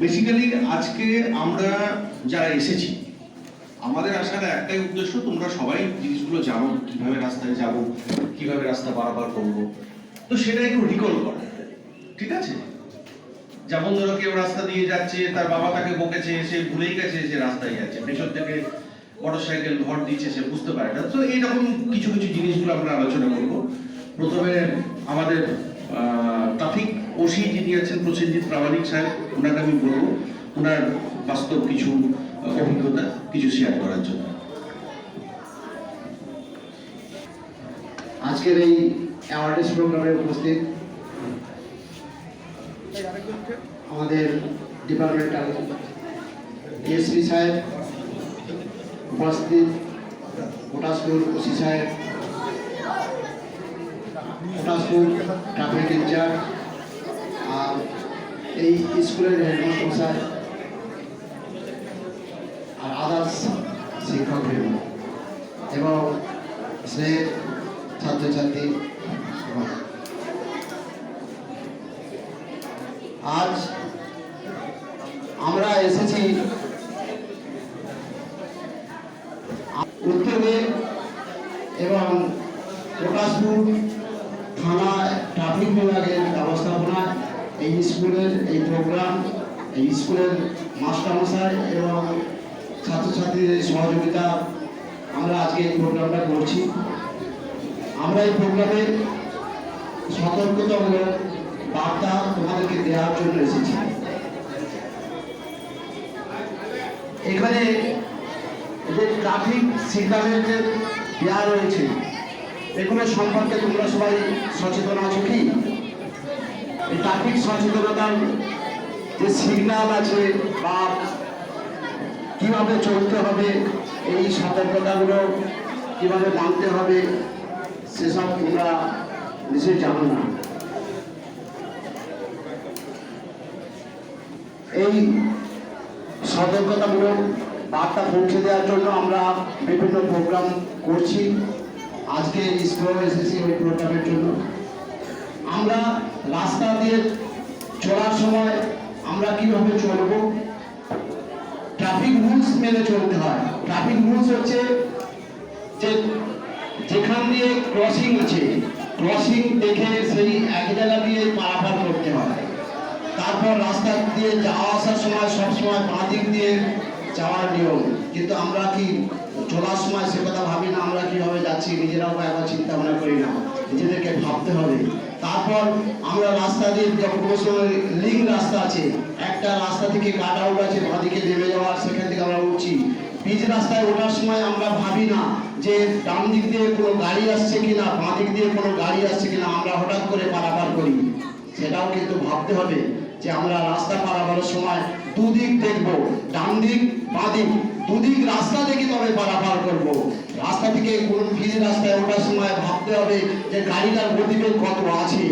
Basically আজকে আমরা যারা এসেছি, আমাদের আসার একটাই উদ্দেশ্য তোমরা সবাই জিনিসগুলো জানো, কীভাবে রাস্তায় যাব, কীভাবে রাস্তা পারাপার করব। তো সেটা একটু রিকল করা ঠিক আছে? যেমন ধরো কেউ রাস্তা দিয়ে যাচ্ছে, তার বাবা তাকে বকেছে, সে ভুলেই গেছে সে রাস্তায় যাচ্ছে। পেছন থেকে মোটরসাইকেল ঘর দিচ্ছে, সে বুঝতে পারে না। তো এইরকম কিছু কিছু জিনিসগুলো আমরা আলোচনা করব। প্রথমে আমাদের ট্রাফিক ওসি যিনি আছেন প্রসেনজিৎ প্রামাণিক সাহেব ওনাকে আমি বলব, ওনার বাস্তব কিছু অভিজ্ঞতা কিছু শেয়ার করার জন্য। আজকের এই অ্যাওয়ারনেস প্রোগ্রামে উপস্থিত আমাদের ডিপার্টমেন্টাল ডিএসপি সাহেব উপস্থিত, কোটাসপুর ওসি সাহেব, কোটাসপুর ট্রাফিক ইনচার্জ আর এই স্কুলের হেডমাস্টার আর আদার্স শিক্ষক এবং সে ছাত্রছাত্রী আজ আমরা এসেছি উত্তরে এবং প্রকাশপুর থানা ট্রাফিক বিভাগের এই স্কুলের এই প্রোগ্রাম এই স্কুলের মাস্টারমশাই এবং ছাত্রছাত্রীদের সহযোগিতা আমরা আজকে এই প্রোগ্রামটা করছি। আমরা এই প্রোগ্রামে সতর্কতামূলক বার্তা তোমাদেরকে দেওয়ার জন্য এসেছি। এখানে যে ট্রাফিক সিগন্যালের যে দেওয়া রয়েছে, এগুলো সম্পর্কে তোমরা সবাই সচেতন আছো কি? এই ট্রাফিক সচেতনতার যে সিগন্যাল আছে বা কীভাবে চলতে হবে, এই সতর্কতাগুলো কীভাবে মানতে হবে, সেসব তোমরা নিশ্চয়ই জানো না। এই সতর্কতামূলক বার্তা পৌঁছে দেওয়ার জন্য আমরা বিভিন্ন প্রোগ্রাম করছি। আজকে স্কুলে এসেছি ওই প্রোগ্রামের জন্য। আমরা রাস্তা দিয়ে চলার সময় আমরা কীভাবে চলবো? ট্রাফিক রুলস মেনে চলতে হয়। ট্রাফিক রুলস হচ্ছে যে যেখান দিয়ে ক্রসিং আছে ক্রসিং দেখে সেই এক জায়গা দিয়ে পারাপার করতে হয়। তারপর রাস্তা দিয়ে যাওয়া আসার সময় সবসময় বাঁ দিক দিয়ে যাওয়ার নিয়ম। কিন্তু আমরা কি চলার সময় সে কথা ভাবি না? আমরা কীভাবে যাচ্ছি? নিজেরাও একবার চিন্তা ভাবনা করি না। নিজেদেরকে ভাবতে হবে। তারপর আমরা রাস্তা দিয়ে সময় লিঙ্ক রাস্তা আছে, একটা রাস্তা থেকে কাট আউট আছে বাঁদিকে নেমে যাওয়ার, সেখান থেকে আমরা উঠছি। পিচ রাস্তায় ওঠার সময় আমরা ভাবি না যে ডান দিক দিয়ে কোনো গাড়ি আসছে কিনা, বাঁ দিক দিয়ে কোনো গাড়ি আসছে কিনা, আমরা হঠাৎ করে পারাপার করি। সেটাও কিন্তু ভাবতে হবে যে আমরা রাস্তা পারাপারের সময় দুদিক দেখব, ডান দিক, বাঁ দিক। দুদিক রাস্তা দেখে তবে পারাপার করব। রাস্তা থেকে কোন ভিড় রাস্তায় ওঠার সময় ভাবতে হবে যে গাড়িটার গতিবেগ কত আছে।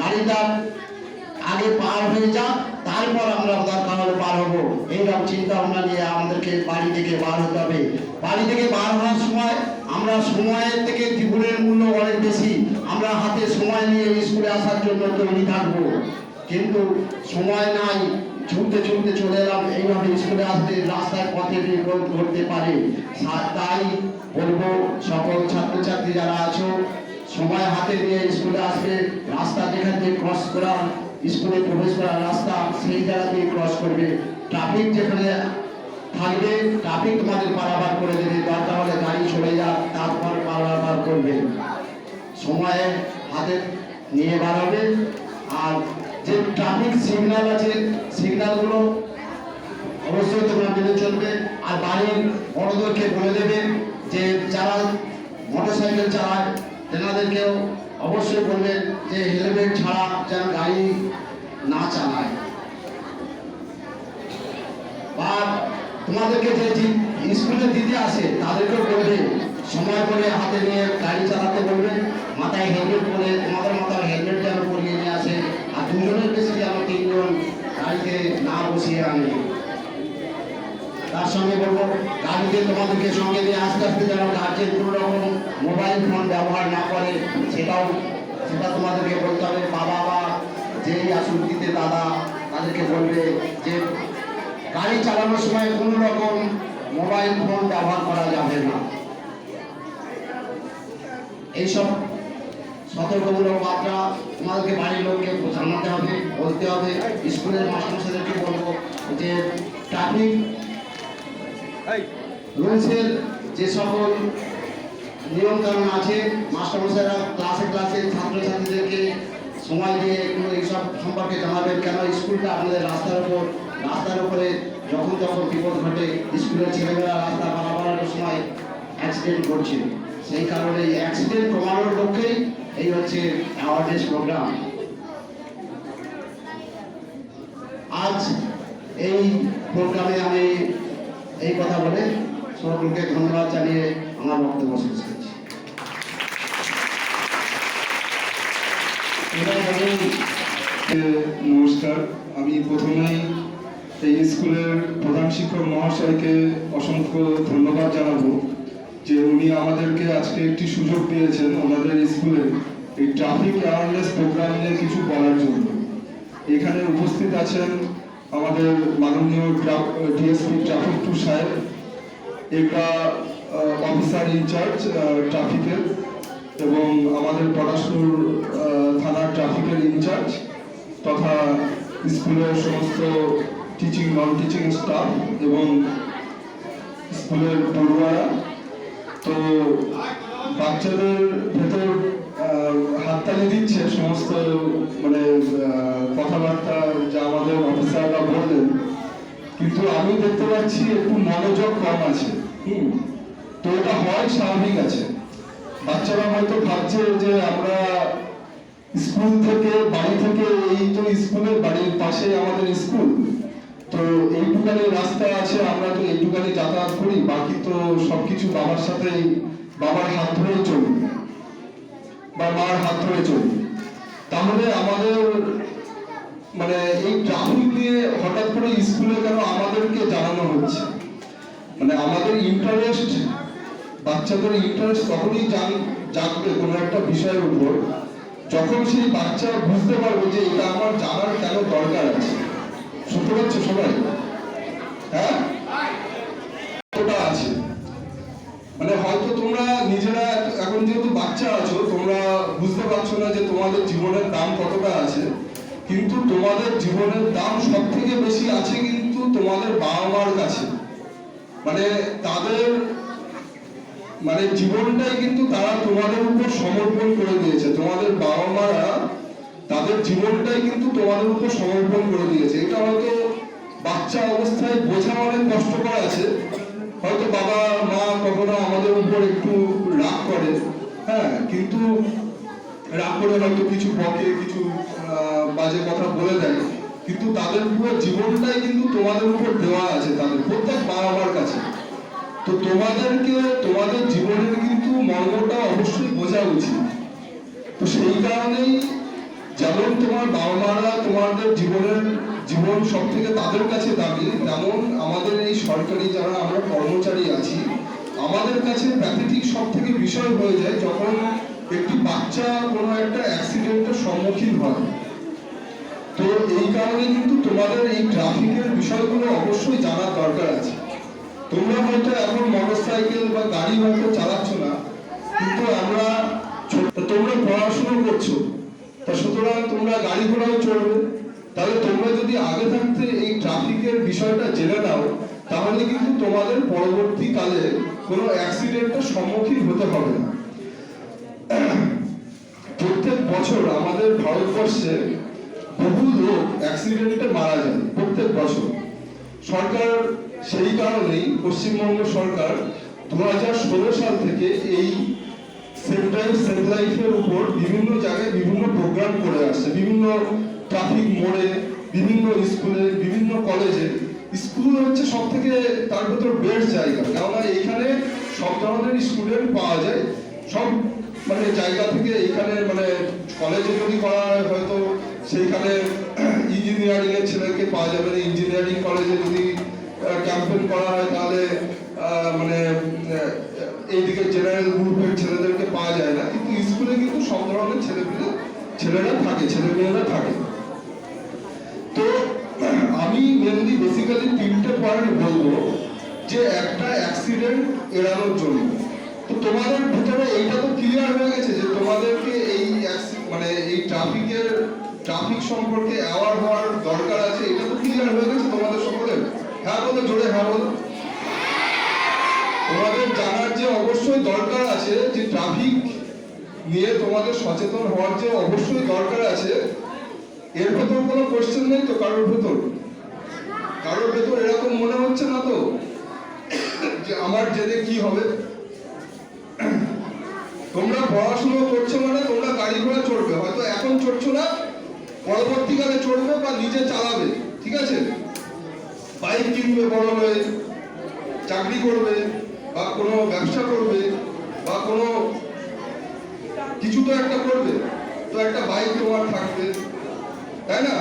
গাড়িটা আগে পার হয়ে যা তারপর আমরা দরকার হলে পার হব। এইরকম চিন্তা ভাবনা নিয়ে আমাদেরকে বাড়ি থেকে বার হতে হবে। বাড়ি থেকে বার হওয়ার সময় আমরা সময়ের থেকে জীবনের মূল্য অনেক বেশি। আমরা হাতে সময় নিয়ে স্কুলে আসার জন্য তৈরি থাকব। কিন্তু সময় নাই ছুটতে ছুটতে চলে এলাম। এইভাবে স্কুলে আসতে রাস্তায় পথে বিপদ ঘটতে পারে। তাই বলব, সকল ছাত্রছাত্রী যারা আছো, সময় হাতে নিয়ে স্কুলে আসবে। রাস্তা যেখান থেকে ক্রস করা, স্কুলে প্রবেশ করার রাস্তা, সেই জায়গা দিয়ে ক্রস করবে। ট্রাফিক যেখানে থাকবে ট্রাফিক তোমাদের পারাপার করে দেবে। দরকার হলে গাড়ি চলে যাক, তারপর পারাপার করবে। সময়ে হাতে নিয়ে বার হবে আর যে ট্রাফিক সিগন্যাল আছে সিগন্যালগুলো অবশ্যই তোমরা মেনে চলবে। আর বাড়ির বড়দেরকে বলে দেবে যে যারা মোটরসাইকেল চালায়, তেনাদেরকেও অবশ্যই বলবেন যে হেলমেট ছাড়া যেন গাড়ি না চালায়। বা তোমাদেরকে যে স্কুলে দিতে আসে, তাদেরকেও বলবে, সময় করে হাতে নিয়ে গাড়ি চালাতে বলবে। মাথায় হেলমেট পরে, তোমাদের মাথায় হেলমেট যেন পরিয়ে নিয়ে আসে। আর দুজনের বেশি যেন তিনজন গাড়িতে না বসিয়ে আনে। তার সঙ্গে বলব গাড়িতে তোমাদেরকে সঙ্গে নিয়ে আস্তে আস্তে যেন গার্জেন কোনো রকম মোবাইল ফোন ব্যবহার না করে, সেটাও, সেটা তোমাদেরকে বলতে হবে। বাবা বা যেই আসুক দিতে দাদা তাদেরকে বলবে যে, গাড়ি চালানোর সময় কোনো রকম মোবাইল ফোন ব্যবহার করা যাবে না। এইসব সতর্কমূলক মাত্রা তোমাদেরকে বাড়ির লোককে জানাতে হবে বলতে হবে। স্কুলের মাস্টারমশাইদেরকে বলব যে ট্রাফিক রুলসের যে সকল নিয়ম কানুন আছে মাস্টারমশাইরা ক্লাসে ক্লাসে ছাত্রছাত্রীদেরকে সময় দিয়ে একটু এইসব সম্পর্কে জানাবেন। কেন স্কুলটা আপনাদের রাস্তার উপর রাস্তার উপরে যখন তখন বিপদ ঘটে স্কুলের ছেলেমেয়েরা রাস্তা পারাপারের সময় অ্যাক্সিডেন্ট করছে। সেই কারণে এই অ্যাক্সিডেন্ট কমানোর লক্ষ্যেই এই হচ্ছে অ্যাওয়ারনেস প্রোগ্রাম আজ এই প্রোগ্রামে আমি এই কথা বলে সকলকে ধন্যবাদ জানিয়ে আমার বক্তব্য শেষ করছি। নমস্কার। আমি প্রথমেই এই স্কুলের প্রধান শিক্ষক মহাশয়কে অসংখ্য ধন্যবাদ জানাব। যে উনি আমাদেরকে আজকে একটি সুযোগ দিয়েছেন ওনাদের স্কুলে এই ট্রাফিক অ্যাওয়ারনেস প্রোগ্রাম নিয়ে কিছু বলার জন্য। এখানে উপস্থিত আছেন আমাদের মাননীয় ডিএসপি ট্রাফিক টু সাহেব একটা অফিসার ইনচার্জ ট্রাফিকের এবং আমাদের আহ, থানার ট্রাফিকের ইনচার্জ তথা স্কুলের সমস্ত টিচিং নন টিচিং স্টাফ এবং স্কুলের পড়ুয়ারা তো বাচ্চাদের ভেতর হাততালি দিচ্ছে সমস্ত মানে কথাবার্তা যা আমাদের অফিসাররা বললেন। কিন্তু আমি দেখতে পাচ্ছি একটু মনোযোগ কম আছে। হুম। তো এটা হয় স্বাভাবিক আছে। বাচ্চারা হয়তো ভাবছে যে আমরা স্কুল থেকে, বাড়ি থেকে, এই তো স্কুলের বাড়ির পাশে আমাদের স্কুল। তো এইটুকানি রাস্তা আছে, আমরা তো এইটুকানি যাতায়াত করি, বাকি তো সবকিছু বাবার সাথেই, বাবার হাত ধরেই চলি। বা মার হাত ধরে চলি। তাহলে আমাদের মানে এই ট্রাফিক নিয়ে হঠাৎ করে স্কুলে কেন আমাদেরকে জানানো হচ্ছে? মানে আমাদের ইন্টারেস্ট বাচ্চাদের ইন্টারেস্ট তখনই জাগবে কোনো একটা বিষয়ের উপর, যখন সেই বাচ্চা বুঝতে পারবে যে এটা আমার জানার কেন দরকার আছে। শুনতে পাচ্ছ সবাই? হ্যাঁ? মানে হয়তো তোমরা নিজেরা, এখন যেহেতু বাচ্চা আছো, তোমরা বুঝতে পারছ না যে তোমাদের জীবনের দাম কতটা আছে। কিন্তু তোমাদের জীবনের দাম সব থেকে বেশি আছে কিন্তু তোমাদের বাবা মার কাছে। মানে তাদের মানে জীবনটাই কিন্তু তারা তোমাদের উপর সমর্পণ করে দিয়েছে। তোমাদের বাবা মারা তাদের জীবনটাই কিন্তু তোমাদের উপর সমর্পণ করে দিয়েছে। এটা হয়তো বাচ্চা অবস্থায় বোঝা অনেক কষ্টকর আছে। হয়তো বাবা, মা কখনো আমাদের উপর একটু রাগ করে। হ্যাঁ কিন্তু রাগ করে হয়তো কিছু বকে, কিছু বাজে কথা বলে দেয়। কিন্তু তাদের পুরো জীবনটাই কিন্তু তোমাদের উপর দেওয়া আছে তাদের, প্রত্যেক বাবা মার কাছে। তো তোমাদেরকে, তোমাদের জীবনের কিন্তু মর্মটা অবশ্যই বোঝা উচিত। তো সেই কারণেই যেমন তোমার বাবা মারা তোমাদের জীবনের জীবন সব থেকে তাদের কাছে দাবি, তেমন আমাদের এই সরকারি যারা আমরা কর্মচারী আছি, আমাদের কাছে প্যাথেটিক সব থেকে বিষয় হয়ে যায় যখন একটি বাচ্চা কোনো একটা অ্যাক্সিডেন্টের সম্মুখীন হয়। তো এই কারণে কিন্তু তোমাদের এই ট্রাফিকের বিষয়গুলো অবশ্যই জানার দরকার আছে। তোমরা হয়তো এখন মোটরসাইকেল বা গাড়ি হয়তো চালাচ্ছ না, কিন্তু আমরা তোমরা পড়াশোনা করছ তা সুতরাং তোমরা গাড়ি ঘোড়াও চড়বে। তাহলে তোমরা যদি আগে থাকতে এই ট্রাফিকের বিষয়টা জেনে নাও, তাহলে কিন্তু তোমাদের পরবর্তীকালে কোনো অ্যাক্সিডেন্টের সম্মুখীন হতে হবে না। প্রত্যেক বছর আমাদের ভারতবর্ষে বহু লোক অ্যাক্সিডেন্টে মারা যায়, প্রত্যেক বছর। সরকার সেই কারণেই, পশ্চিমবঙ্গ সরকার দু হাজার ষোলো সাল থেকে এই সেভ ড্রাইভ লাইফের উপর বিভিন্ন জায়গায় বিভিন্ন প্রোগ্রাম করে আসছে বিভিন্ন ট্রাফিক মোড়ে, বিভিন্ন স্কুলে, বিভিন্ন কলেজে। স্কুল হচ্ছে সব থেকে তার ভেতর বেস্ট জায়গা। কেননা এইখানে সব ধরনের স্টুডেন্ট পাওয়া যায়। সব মানে জায়গা থেকে এখানে মানে কলেজে যদি করা হয়, হয়তো সেইখানে ইঞ্জিনিয়ারিং এর ছেলেকে পাওয়া যাবে না। ইঞ্জিনিয়ারিং কলেজে যদি ক্যাম্পেন করা হয়, তাহলে মানে এইদিকে জেনারেল গ্রুপের ছেলেদেরকে পাওয়া যায় না, কিন্তু স্কুলে কিন্তু সব ধরনের ছেলেমেয়ে ছেলেরা থাকে, ছেলেমেয়েরা থাকে। তো আমি মেনলি বেসিক্যালি তিনটে পয়েন্ট বলব যে একটা অ্যাক্সিডেন্ট এড়ানোর জন্য। তো তোমাদের ভিতরে এইটা তো ক্লিয়ার হয়ে গেছে যে তোমাদেরকে এই মানে এই ট্রাফিকের ট্রাফিক সম্পর্কে অ্যাওয়ার হওয়ার দরকার আছে এটা তো ক্লিয়ার হয়ে গেছে তোমাদের সকলের। হ্যাঁ বলো, জোরে হ্যাঁ বলো তোমাদের জানার যে অবশ্যই দরকার আছে যে ট্রাফিক নিয়ে তোমাদের সচেতন হওয়ার যে অবশ্যই দরকার আছে। এর ভেতর কোনো কোশ্চেন নেই তো কারোর ভেতর? কারোর ভেতর এরকম মনে হচ্ছে না তো? যে আমার জেনে কি হবে? তোমরা পড়াশুনো করছ মানে তোমরা গাড়ি ঘোড়া চড়বে। হয়তো এখন চড়ছো না, পরবর্তীকালে চড়বে বা নিজে চালাবে, ঠিক আছে? বাইক কিনবে বড় হয়ে, চাকরি করবে কোনো ব্যবসা করবে বা কোনো কিছু তো একটা করবে, তো একটা বাইক তোমার থাকবে, তাই না?